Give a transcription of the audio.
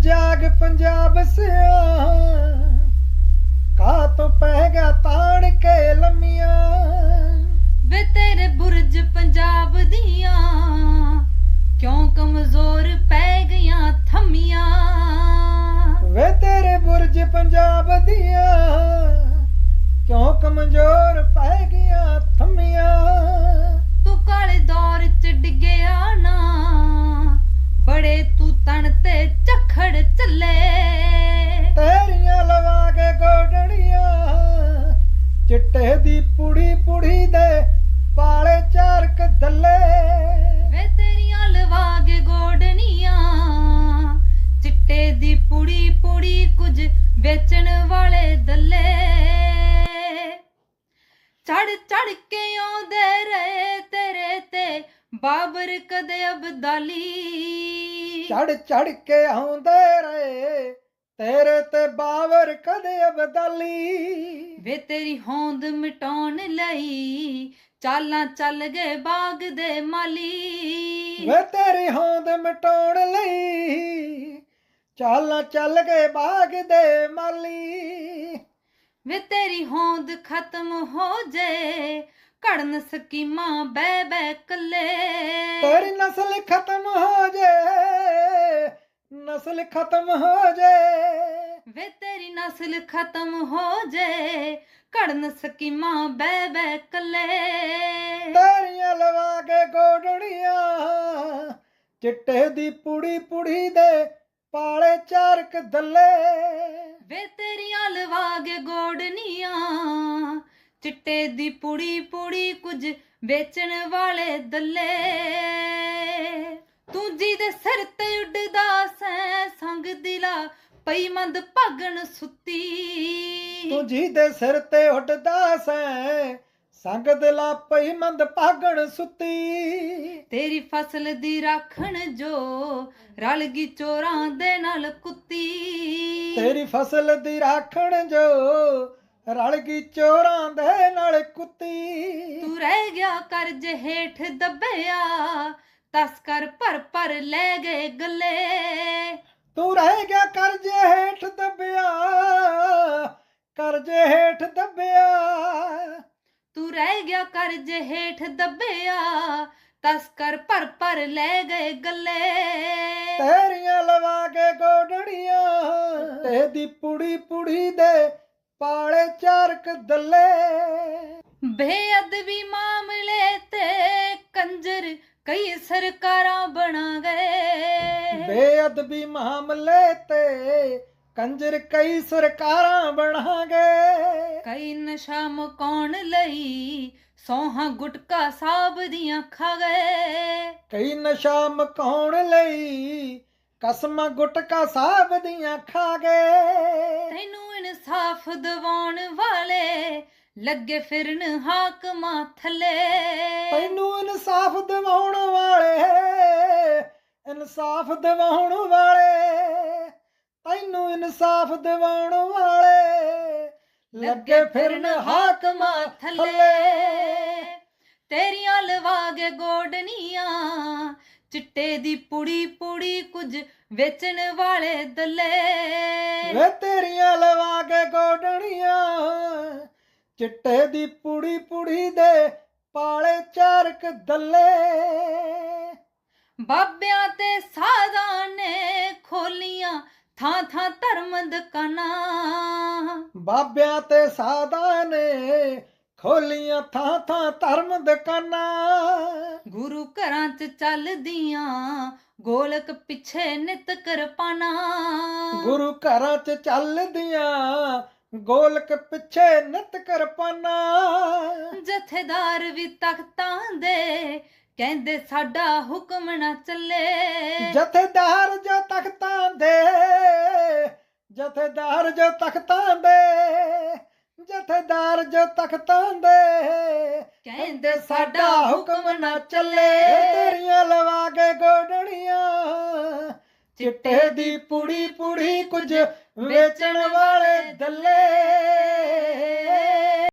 ਜਾਗ ਪੰਜਾਬ ਸਿਆ। ਕਾ ਤੋਂ ਪੈ ਗਿਆ ਤਾਣ ਕੇ ਲੰਮੀਆਂ। ਵੇ ਤੇਰੇ ਬੁਰਜ ਪੰਜਾਬ ਦੀਆਂ ਕਿਉਂ ਕਮਜ਼ੋਰ ਪੈ ਗਈਆਂ ਥੰਮੀਆਂ? ਵੇ ਤੇਰੇ ਬੁਰਜ ਪੰਜਾਬ ਦੀਆਂ ਕਿਉਂ ਕਮਜ਼ੋਰ ਪੈ ਗਈਆਂ ਥੰਮੀਆਂ? ਚੜ ਕੇ ਆਉਂਦੇ ਰਹੇ ਤੇਰੇ ਤੇ ਬਾਬਰ ਕਦੇ ਅਬਦਾਲੀ। ਚੜ ਚੜ ਕੇ ਆਉਂਦੇ ਰਹੇ ਤੇਰੇ ਤੇ ਬਾਵਰ ਕਦੇ ਅਬਦਾਲੀ। ਵੇ ਤੇਰੀ ਹੋਂਦ ਮਿਟਾਉਣ ਲਈ ਚਾਲਾਂ ਚੱਲ ਗਏ ਬਾਗ ਦੇ ਮਾਲੀ। ਵੇ ਤੇਰੀ ਹੋਂਦ ਮਿਟਾਉਣ ਲਈ ਚਾਲਾਂ ਚੱਲ ਗਏ ਬਾਗ ਦੇ ਮਾਲੀ। ਵੇ ਤੇਰੀ ਹੋਂਦ ਖਤਮ ਹੋ ਜੇ ਘੜਨ ਸਕੀਮਾਂ ਬੈ ਬੈ ਕੱਲੇ। ਤੇਰੀ ਨਸਲ ਖਤਮ ਹੋ ਜੇ ਨਸਲ ਖਤਮ ਹੋ ਜੇ। ਵੇ ਤੇਰੀ ਨਸਲ ਖਤਮ ਹੋ ਜੇ ਘੜਨ ਸਕੀਮਾਂ ਬੈ ਬੈ ਕੱਲੇ। ਤੇਰੀਆਂ ਲਵਾ ਕੇ ਗੋਡੜੀਆਂ ਚਿੱਟੇ ਦੀ ਪੁੜੀ ਪੁੜੀ ਦੇ ਪਾਲੇ ਚਾਰਕ ਦੱਲੇ। ਵੇ ਤੇਰੀਆਂ ਲਵਾਗੇ ਗੋਡਨੀਆਂ ਚਿੱਟੇ ਦੀ ਪੁੜੀ ਪੁੜੀ ਕੁਝ ਵੇਚਣ ਵਾਲੇ ਦੱਲੇ। ਤੂੰ ਜੀ ਦੇ ਸਿਰ ਤੇ ਉੱਡਦਾ ਸੈਂ ਸੰਗ ਦਿਲਾ ਪਈ ਮੰਦ ਭਾਗਣ ਸੁੱਤੀ। ਤੂੰ ਜੀ ਦੇ ਸਿਰ ਤੇ ਉੱਡਦਾ ਸੈਂ ਸੰਗ ਦਿਲਾ ਪਈ ਮੰਦ ਭਾਗਣ ਸੁੱਤੀ। ਤੇਰੀ ਫਸਲ ਦੀ ਰਾਖਣ ਜੋ ਰਲ ਗਈ ਚੋਰਾਂ ਦੇ ਨਾਲ ਕੁੱਤੀ। ਤੇਰੀ ਫਸਲ ਦੀ ਰਾਖਣ ਜੋ ਰਲ ਗਈ ਚੋਰਾਂ ਦੇ ਨਾਲ ਕੁੱਤੀ। ਤੂੰ ਰਹਿ ਗਿਆ ਕਰਜ਼ ਹੇਠ ਦੱਬਿਆ ਤਸਕਰ ਭਰ ਭਰ ਲੈ ਗਏ ਗੱਲੇ। ਤੂੰ ਰਹਿ ਗਿਆ ਕਰਜ਼ੇ ਹੇਠ ਦੱਬਿਆ ਕਰਜ਼ੇ ਹੇਠ ਦੱਬਿਆ। ਤੂੰ ਰਹਿ ਗਿਆ ਕਰਜ਼ ਹੇਠ ਦੱਬਿਆ ਤਸਕਰ ਭਰ ਭਰ ਲੈ ਗਏ ਗੱਲੇ। ਕੇ ਤੇ ਦੀ ਪੁੜੀ ਪੁੜੀ ਦੇ ਪਾਲੇ ਚਾਰਕ ਦੱਲੇ। ਬੇਅਦਬੀ ਮਾਮਲੇ ਤੇ ਕੰਜਰ ਕਈ ਸਰਕਾਰਾਂ ਬਣਾ ਗਏ। ਬੇਅਦਬੀ ਮਾਮਲੇ ਤੇ ਕੰਜਰ ਕਈ ਸਰਕਾਰਾਂ ਬਣਾ ਗਏ ਕਈ ਨਸ਼ਾ ਮੁਕਾਉਣ ਲਈ ਸੌਹਾਂ ਗੁਟਕਾ ਸਾਬ ਦੀਆਂ ਖਾ ਗਏ। ਕਈ ਨਸ਼ਾ ਮਕਾਉਣ ਲਈ ਕਸਮਾਂ ਗੁਟਕਾ ਸਾਹਿਬ ਦੀਆਂ ਖਾ ਗਏ ਤੈਨੂੰ ਇਨਸਾਫ ਦਿਵਾਉਣ ਵਾਲੇ ਲੱਗੇ ਫਿਰਨ ਹਾਕਮਾਂ ਥੱਲੇ। ਤੈਨੂੰ ਇਨਸਾਫ ਦਿਵਾਉਣ ਵਾਲੇ ਇਨਸਾਫ ਦਿਵਾਉਣ ਵਾਲੇ ਤੈਨੂੰ ਇਨਸਾਫ ਦਿਵਾਉਣ ਵਾਲੇ ਲੱਗੇ ਫਿਰਨ ਹਾਕਮਾਂ ਥੱਲੇ। ਤੇਰੀਆਂ ਲਵਾਗੇ ਗੋਡਨੀਆਂ ਚਿੱਟੇ ਦੀ ਪੁੜੀ ਪੁੜੀ ਕੁਝ ਵੇਚਣ ਵਾਲੇ ਦੱਲੇ। ਵੇ ਤੇਰੀਆਂ ਲਵਾ ਕੇ ਗੋਡਣੀਆਂ ਚਿੱਟੇ ਦੀ ਪੁੜੀ ਪੁੜੀ ਦੇ ਪਾਲੇ ਚਾਰਕ ਦੱਲੇ। ਬਾਬਿਆਂ ਤੇ ਸਾਧਾਂ ਨੇ ਖੋਲੀਆਂ ਥਾਂ ਥਾਂ ਧਰਮ ਦੁਕਾਨਾਂ। ਬਾਬਿਆਂ ਤੇ ਸਾਧਾਂ ਨੇ ਖੋਲੀਆਂ ਥਾਂ ਥਾਂ ਧਰਮ ਦੁਕਾਨਾਂ। ਗੁਰੂ ਘਰਾਂ 'ਚ ਚੱਲਦੀਆਂ ਗੋਲਕ ਪਿੱਛੇ ਨਿਤ ਕਿਰਪਾਨਾਂ। ਗੁਰੂ ਘਰਾਂ 'ਚ ਚੱਲਦੀਆਂ ਗੋਲਕ ਪਿੱਛੇ ਨਿਤ ਕਿਰਪਾਨਾਂ। ਜਥੇਦਾਰ ਵੀ ਤਖਤਾਂ ਦੇ ਕਹਿੰਦੇ ਸਾਡਾ ਹੁਕਮ ਨਾ ਚੱਲੇ। ਜਥੇਦਾਰ ਜੋ ਤਖਤਾਂ ਦੇ ਜਥੇਦਾਰ ਜੋ ਤਖਤਾਂ ਦੇ ਜਥੇਦਾਰ ਜੋ ਤਖਤਾਂ ਦੇ ਕਹਿੰਦੇ ਸਾਡਾ ਹੁਕਮ ਨਾ ਚੱਲੇ। ਤੇਰੀਆਂ ਲਵਾ ਕੇ ਗੋਡਣੀਆਂ ਚਿੱਟੇ ਦੀ ਪੁੜੀ ਪੁੜੀ ਕੁਝ ਵੇਚਣ ਵਾਲੇ ਦੱਲੇ।